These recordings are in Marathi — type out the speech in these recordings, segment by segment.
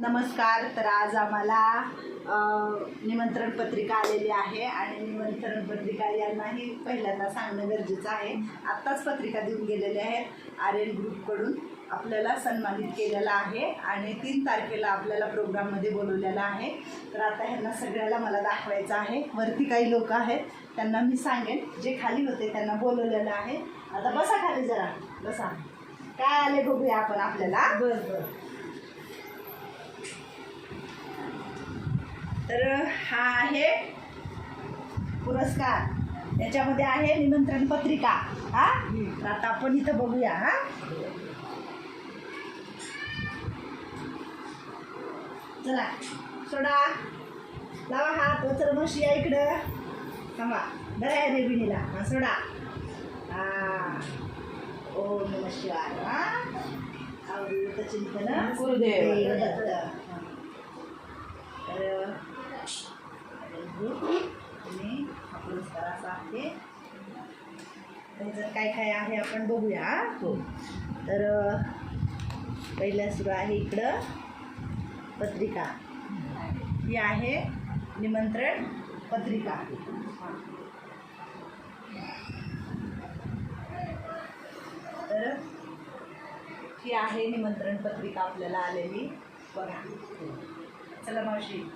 नमस्कार तर आज आम्हाला निमंत्रण पत्रिका आलेली आहे आणि निमंत्रण पत्रिका यांनाही पहिल्यांदा सांगणं गरजेचं आहे. आत्ताच पत्रिका देऊन गेलेल्या आहेत आर एल ग्रुपकडून आपल्याला सन्मानित केलेला आहे आणि तीन तारखेला आपल्याला प्रोग्राममध्ये बोलवलेलं आहे. तर आता ह्यांना सगळ्याला मला दाखवायचं आहे. वरती काही लोक आहेत त्यांना मी सांगेन. जे खाली होते त्यांना बोलवलेलं आहे. आता बसा खाली जरा. बसा. काय आले बघूया आपण आपल्याला? बरं बरं. तर हा आहे पुरस्कार. याच्यामध्ये आहे निमंत्रण पत्रिका. हा? तर आता आपण इथं बघूया हा? चला सोडा. लावा हात वचर मशी या इकडं. थांबा बरं आहे रेबिणीला हा सोडा. हा. ओम नम शिवाय हा? चिंतन गुरुदेव. दत्त. हा. आणि हा पुरस्कार असा आहे त्याच्यात काय काय आहे आपण बघूया. हा. तर अ, पहिलं सुरू आहे इकडं. पत्रिका. ही आहे निमंत्रण पत्रिका. तर ही आहे निमंत्रण पत्रिका आपल्याला आलेली. बघा. चला मावशी.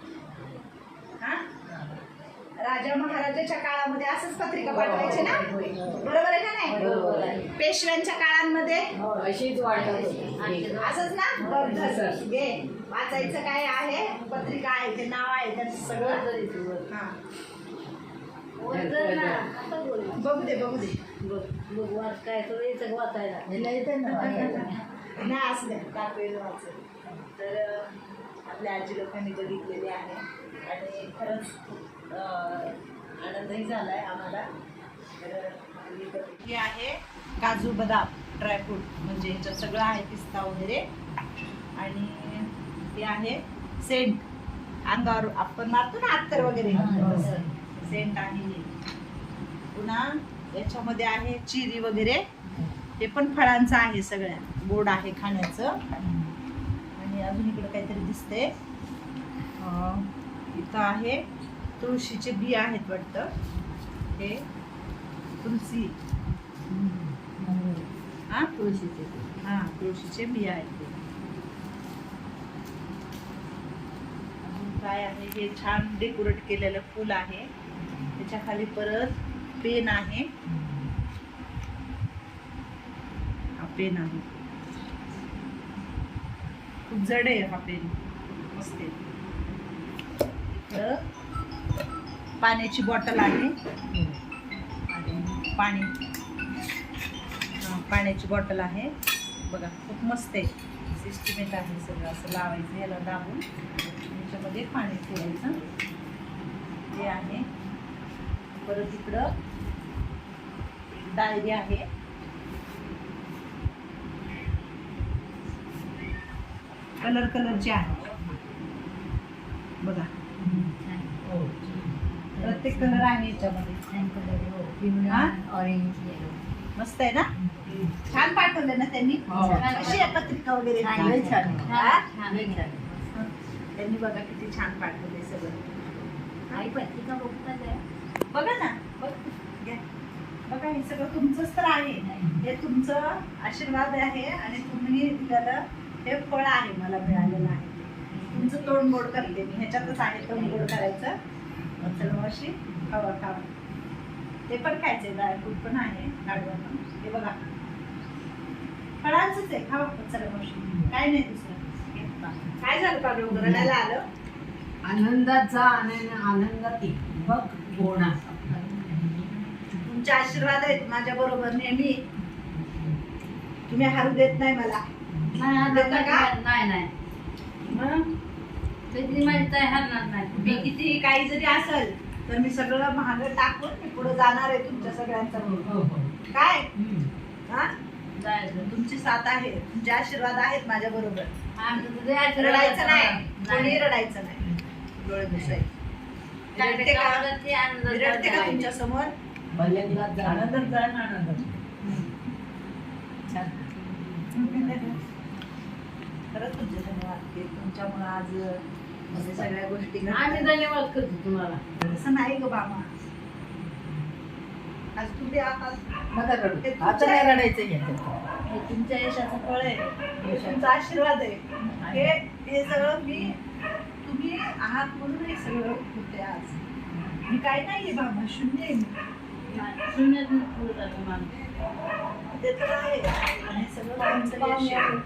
राजा महाराजाच्या काळामध्ये असंच पत्रिका पाठवायचे ना? बरोबर आहे का नाही. पेशव्यांच्या काळामध्ये? अशीच वाटत असंच ना? बघ. घे. वाचायचं काय आहे? पत्रिका आहे ते नाव आहे त्याचं सगळं. हा. बघू दे बघू दे. नाही असं द्या कापेल वाचेल. तर आपल्या आजी लोकांनी बघितलेले आहे. आणि खरंच आनंदही झाला आहे आम्हाला. तर ही आहे. काजू बदाम ड्रायफ्रूट म्हणजे ह्याच्यात सगळं आहे पिस्ता वगैरे. आणि हे आहे सेंट. अंगावर आपण मारतो ना अत्तर वगैरे. सेंट आहे हे. पुन्हा याच्यामध्ये आहे चिरी वगैरे. हे पण फळांचं आहे सगळ्या. गोड आहे खाण्याचं. आणि अजून इकडे काहीतरी दिसते अं, इथं आहे तुळशीचे बी आहेत वाटतं. हे तुलसी. हा? तुळशीचे हा तुळशीचे बी आहेत ते. काय आहे? हे छान डेकोरेट केलेलं फूल आहे. त्याच्याखाली परत पेन आहे. हा पेन आहे. खूप जड आहे हा पेन. मस्त आहे. इकडं पाण्याची बॉटल आहे. आणि पाणी पाण्याची बॉटल आहे. बघा खूप मस्त आहे. सिस्टमेट आहे सगळं असं लावायचं याला दाबून. त्याच्यामध्ये पाणी ठेवायचं. ते आहे. परत इकडं डायरी आहे. कलर कलरचे आहे. बघा. प्रत्येक कलर आहे याच्यामध्ये. हा? मस्त आहे ना? छान पाठवलं ना त्यांनी? हो. आहे पत्रिका वगैरे? त्यांनी बघा किती छान पाठवले सगळं. बघा ना. बघ. घ्या. बघा हे सगळं तुमचंच तर आहे. हे तुमचं आशीर्वाद आहे आणि तुम्ही दिलेलं हे फळ आहे मला मिळालेलं आहे. तुमचं तोंड गोड करते मी. ह्याच्यातच आहे तोंड गोड करायचं. मावशी खावा खावा ते पण खायचे ड्रायफ्रूट पण आहे लाडवानं हे बघा. फळांचंच आहे खावा मावशी. काय नाही दुसरं. काय झालं पाडू रडायला आलं? आनंदाचा आनंद आनंदात बघ गोणा तुमचे आशीर्वाद आहेत माझ्या बरोबर नेहमी. तुम्ही हारू देत नाही मला. नाही नाही मग मी किती काही जरी असेल तर मी सगळं महाग टाकून मी पुढे जाणार आहे तुमच्या सगळ्यांचं. काय? हा? तुमची साथ आहे तुमचे आशीर्वाद आहेत माझ्या बरोबर रडायचं नाही. कोणी रडायचं नाही. डोळे पुसायचे रडते का? मी तुमच्यासमोर आनंदात जा आनंदात तर खरंच तुमचे धन्यवाद. तुमच्यामुळं आज म्हणजे सगळ्या गोष्टी आम्ही. धन्यवाद करतो तुम्हाला. असं नाही ग बाबा. आज तुम्ही आहात नका रडू. आता तुमच्या- नाही रडायचं घ्यायचं हे तुमच्या यशाचं फळ आहे. तुमचा आशीर्वाद आहे. हे हे सगळं मी तुम्ही आहात म्हणून हे सगळं होते आज. मी काय नाहीये बाबा शून्य आहे मी. ते तर आहे. आणि सगळं तुमचं यश आहे.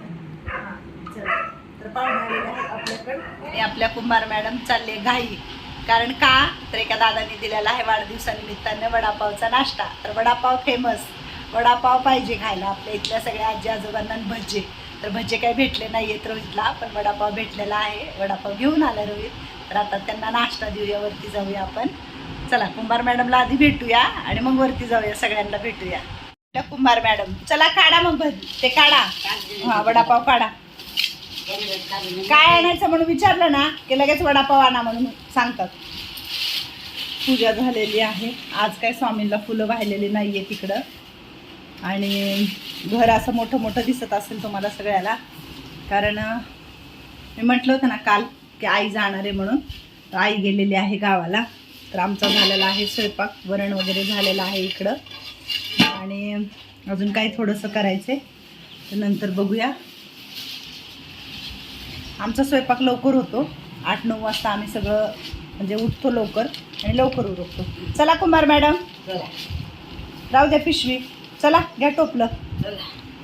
हा, चला. तर पाहुणे आलेले आहेत आपल्याकडे. आणि आपल्या कुंभार मॅडम चालले घाई. कारण का? तर एका दादाने दिलेला आहे वाढदिवसानिमित्तानं वडापावचा नाश्ता. तर वडापाव फेमस वडापाव पाहिजे खायला. आपल्या इथल्या सगळ्या आजी आजोबांना भज्जे. तर भज्जे काही भेटले नाही आहेत रोहितला पण वडापाव भेटलेला आहे. वडापाव घेऊन आला रोहित. तर आता त्यांना नाश्ता देऊया वरती जाऊया आपण. चला कुंभार मॅडमला आधी भेटूया आणि मग वरती जाऊया सगळ्यांना भेटूया. कुंभार मॅडम चला काढा मग भजी ते काढा. हा वडापाव काढा. काय आणायचं म्हणून विचारलं ना की लगेच वडापाव आणा म्हणून सांगतात. पूजा झालेली आहे. आज काय स्वामींना फुलं वाहिलेली नाही आहे तिकडं. आणि घर असं मोठं मोठं दिसत असेल तुम्हाला सगळ्याला. कारण मी म्हटलं होतं ना काल की आई जाणार आहे म्हणून. तर आई गेलेली आहे गावाला. तर आमचा झालेला आहे स्वयंपाक वरण वगैरे झालेलं आहे इकडं. आणि अजून काही थोडंसं करायचं आहे तर नंतर बघूया. आमचा स्वयंपाक लवकर होतो. आठ नऊ वाजता आम्ही सगळं म्हणजे उठतो लवकर आणि लवकर उरकतो. चला कुंभार मॅडम. राहू द्या पिशवी. चला घ्या टोपलं.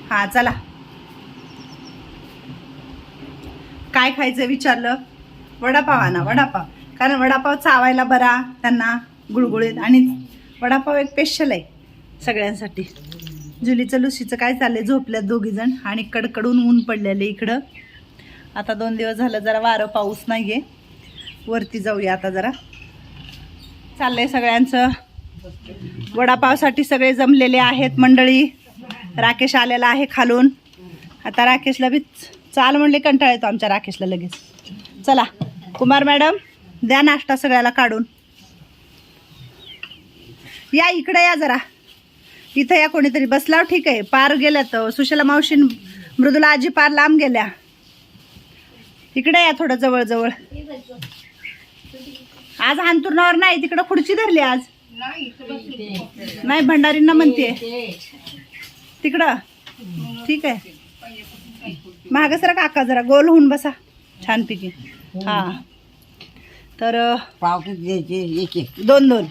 हां चला. काय खायचं विचारलं? वडापाव आणा वडापाव. कारण वडापाव चावायला बरा त्यांना गुळगुळीत. आणि वडापाव एक स्पेशल आहे सगळ्यांसाठी. जुलीचं लुसीचं काय चाललंय? झोपल्यात दोघीजण आणि कडकडून ऊन पडलेले इकडं. आता दोन दिवस झालं जरा वारं पाऊस नाही आहे वरती जाऊया आता जरा. चाललंय सगळ्यांचं. वडापावसाठी सगळे जमलेले आहेत. मंडळी राकेश आलेला आहे खालून. आता राकेशला बी चाल म्हणले कंटाळा येतो आमच्या राकेशला लगेच. चला कुमार मॅडम द्या नाश्ता सगळ्याला काढून. या इकडे या जरा. इथं या कोणीतरी. बसलाव ठीक आहे. पार गेल्यात. सुशला मावशी मृदुला आजी पार लांब गेल्या. इकडे या थोडं जवळजवळ. आज अंतुर्णावर नाही तिकडं खुर्ची धरली आज. नाही भंडारींना म्हणते तिकडं. ठीक आहे. मागं सरा काका जरा गोल होऊन बसा. छानपैकी. हा. तर अं, पाव किती द्यायचे एक एक. दोन दोन.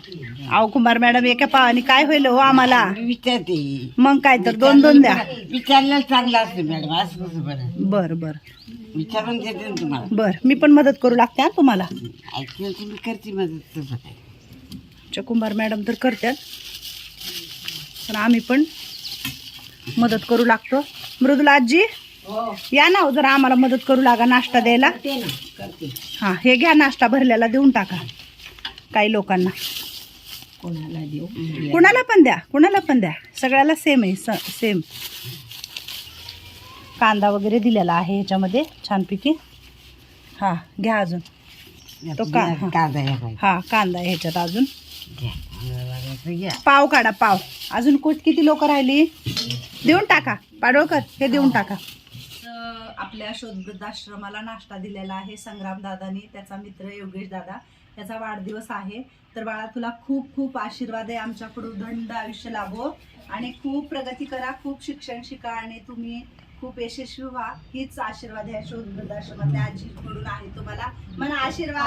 अहो कुमार मॅडम एका पावाने काय होईल हो आम्हाला? विचारते. मग काय तर दोन दोन द्या. विचारलं चांगलं असतं मॅडम असं कसं बरं? बर बर. विचारून देते ना तुम्हाला. बर मी पण मदत करू लागते हा तुम्हाला. ऐकलं करते मदत तसं काय. आमच्या कुंभार मॅडम तर करतात पण आम्ही पण मदत करू लागतो. मृदुला आजी? या ना जरा आम्हाला मदत करू लागा नाश्ता द्यायला. हां हे घ्या नाश्ता भरलेला देऊन टाका. काही लोकांना. कोणाला देऊ? कुणाला पण द्या कुणाला पण द्या. सगळ्याला सेम आहे स सेम कांदा वगैरे दिलेला आहे ह्याच्यामध्ये छानपैकी. हां घ्या अजून. तो का- हा. हां कांदा आहे ह्याच्यात अजून. पाव काढा पाव. अजून कुठ किती लोक राहिली? देऊन टाका पाडोळकर हे देऊन टाका. आपल्या शोध वृद्धाश्रमाला नाश्ता दिलेला आहे संग्राम दादानी त्याचा मित्र योगेश दादा. त्याचा वाढदिवस आहे. तर बाळा तुला खूप खूप आशीर्वाद आहे. आमच्याकडून दंड आयुष्य लाभो आणि खूप प्रगती करा खूप शिक्षण शिका आणि तुम्ही खूप यशस्वी व्हा. हीच आशीर्वाद ह्या शोध वृद्धाश्रमातल्या आजीकडून आहे तुम्हाला. मला आशीर्वाद.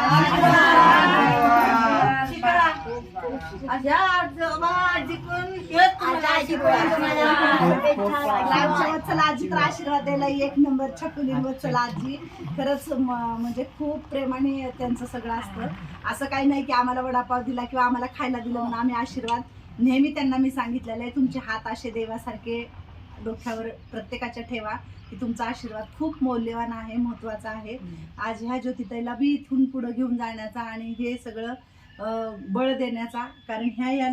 आजी तर आशीर्वाद द्यायला एक नंबर छकुली वत्सला आजी. खरंच म्हणजे खूप प्रेमाने त्यांचं सगळं असतं. असं काही नाही की आम्हाला वडापाव दिला किंवा आम्हाला खायला दिलं म्हणून आम्ही आशीर्वाद. नेहमी त्यांना मी सांगितलेलं आहे तुमचे हात असे देवासारखे डोक्यावर प्रत्येकाच्या ठेवा की तुमचा आशीर्वाद खूप मौल्यवान आहे महत्त्वाचा आहे. आज ह्या ज्योतिताईला बी इथून पुढं घेऊन जाण्याचा आणि हे सगळं बळ देण्याचा कारण ह्या या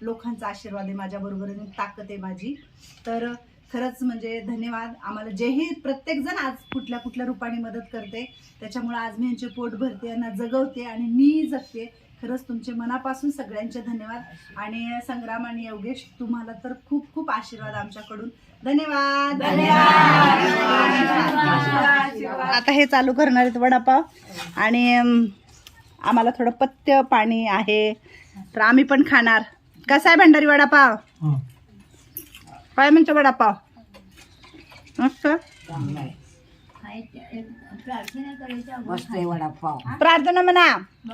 लोकांचा आशीर्वाद आहे माझ्या बरोबर ताकद आहे माझी. तर खरंच म्हणजे धन्यवाद. आम्हाला जेही प्रत्येक जण आज कुठल्या कुठल्या रूपाने मदत करते त्याच्यामुळे आज मी यांचे पोट भरते यांना जगवते आणि मी जगते. खरंच तुमचे मनापासून सगळ्यांचे धन्यवाद आणि संग्राम आणि योगेश तुम्हाला तर खूप खूप आशीर्वाद आमच्याकडून. धन्यवाद. आता हे चालू करणार आहेत वडापाव. आणि आम्हाला थोडं पथ्य पाणी आहे. तर आम्ही पण खाणार. कसा आहे भंडारी वडापाव? काय म्हणतो वडापाव? मस्त. मस्त आहे वडापाव. प्रार्थना म्हणा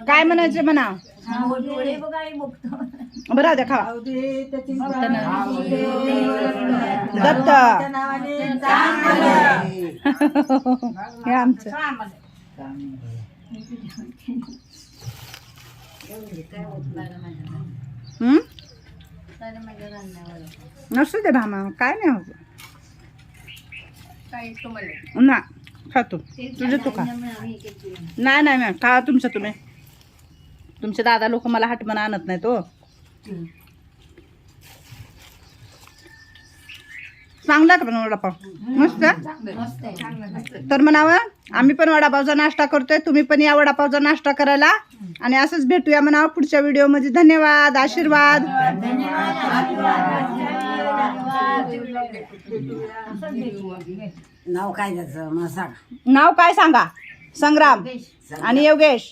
काय म्हणायचं म्हणा बरं राहू द्या खावा. दत्त. हे आमचं. हम्म? नसू दे भामा काय नाही होत. ना. खातो तुझे तू खा. नाही नाही मॅम खा तुमचं तुम्ही. तुमचे दादा लोक मला हटमन आणत नाही तो हो. चांगला का पण वडापाव? मस्त तर म्हणावं आम्ही पण वडापावचा नाश्ता करतोय तुम्ही पण या वडापावचा नाश्ता करायला. आणि असंच भेटूया म्हणावं पुढच्या व्हिडिओमध्ये. धन्यवाद आशीर्वाद. नाव काय त्याचं? मला सांग. नाव काय सांगा? संग्राम. आणि योगेश?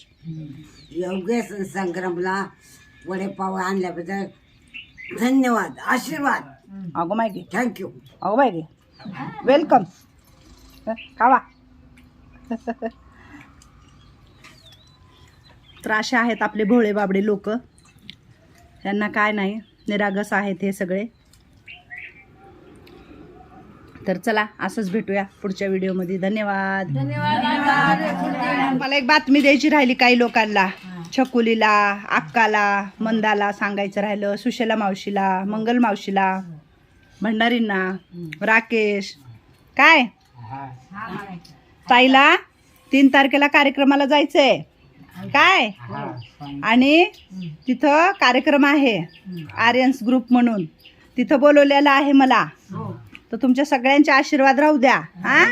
योगेश संग्रामला वडेपाव आणल्याबद्दल धन्यवाद आशीर्वाद. अगो माहिती थँक्यू अगो माहिती वेलकम खावा. तर असे आहेत आपले भोळे बाबडे लोक. त्यांना काय नाही निरागस आहेत हे सगळे. तर चला असंच भेटूया पुढच्या व्हिडिओमध्ये. धन्यवाद. मला एक बातमी द्यायची राहिली काही लोकांना. छकुलीला अक्काला मंदाला सांगायचं राहिलं सुशेला मावशीला मंगल मावशीला भंडारींना राकेश. काय? ताईला तीन तारखेला कार्यक्रमाला जायचंय. काय? आणि तिथं कार्यक्रम आहे. आर्यन्स ग्रुप म्हणून. तिथं बोलवलेलं आहे मला. तर तुमच्या सगळ्यांचे आशीर्वाद राहू द्या हा?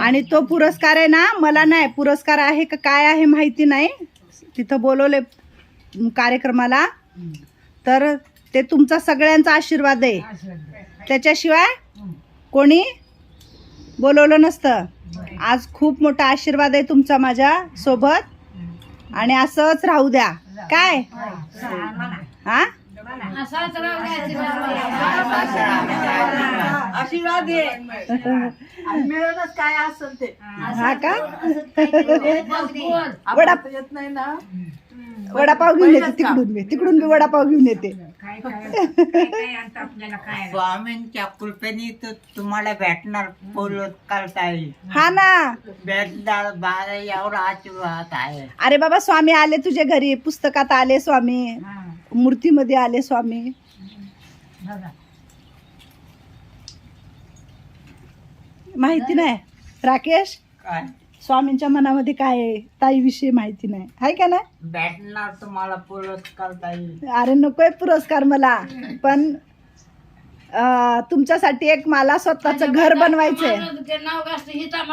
आणि तो पुरस्कार आहे ना मला नाही पुरस्कार आहे का काय आहे माहिती नाही. तिथं बोलवले कार्यक्रमाला. तर ते तुमचा सगळ्यांचा आशीर्वाद आहे. त्याच्याशिवाय कोणी बोलवलं नसतं. आज खूप मोठा आशीर्वाद आहे तुमचा माझ्या सोबत. आणि असंच राहू द्या. काय? हा? आशीर्वाद मिळूनच काय असेल ते. हा. का? वडा येत नाही ना. वडापाव घेऊन येते तिकडून मी तिकडून मी वडापाव घेऊन येते. स्वामींच्या कृपेने तर तुम्हाला भेटणार बोलत करता येईल. हा ना. भेटणार बारा एवढा आशीर्वाद आहे. अरे बाबा स्वामी आले तुझ्या घरी. पुस्तकात आले स्वामी. मूर्तीमध्ये आले स्वामी. माहिती नाही. राकेश काय? स्वामींच्या मनामध्ये काय आहे? ताईविषयी माहिती नाही. आहे का ना भेटणार तुम्हाला करता येईल अरे नकोय पुरस्कार मला. पण अं, तुमच्यासाठी एक मला स्वतःच घर बनवायचंय.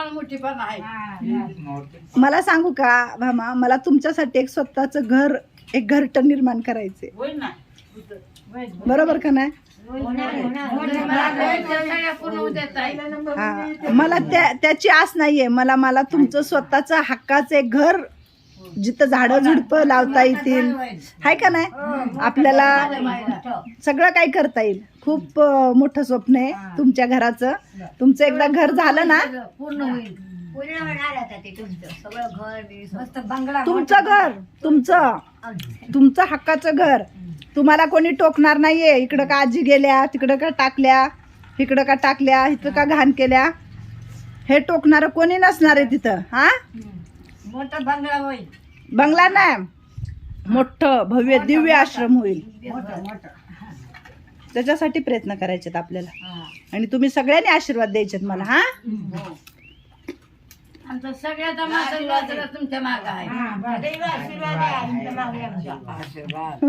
मोठी मला सांगू का भामा? मला तुमच्यासाठी एक स्वतःच घर एक घरटं निर्माण करायचे. बरोबर का नाही? हा. मला त्या त्याची आस नाहीये. मला मला तुमचं स्वतःच हक्काचं एक घर जिथं झाडं झुडपं लावता येतील. हाय का नाही? आपल्याला सगळं काही करता येईल. खूप मोठं स्वप्न आहे तुमच्या घराचं. तुमचं एकदा घर झालं ना? तुमचं. घर तुमचं तुमचं. हक्काचं घर. तुम्हाला कोणी टोकणार नाहीये. इकडं का आजी गेल्या तिकडं का टाकल्या इकडं का टाकल्या इथं का घाण केल्या. हे टोकणारं कोणी नसणार आहे तिथं हा? मोठा बंगला होईल. बंगला नाही. मोठं भव्य दिव्य आश्रम होईल. त्याच्यासाठी प्रयत्न करायचे आपल्याला. आणि तुम्ही सगळ्यांनी आशीर्वाद द्यायचे मला हा. आमचा सगळ्याचा मात्र तुमच्या माग आहे. आशीर्वाद.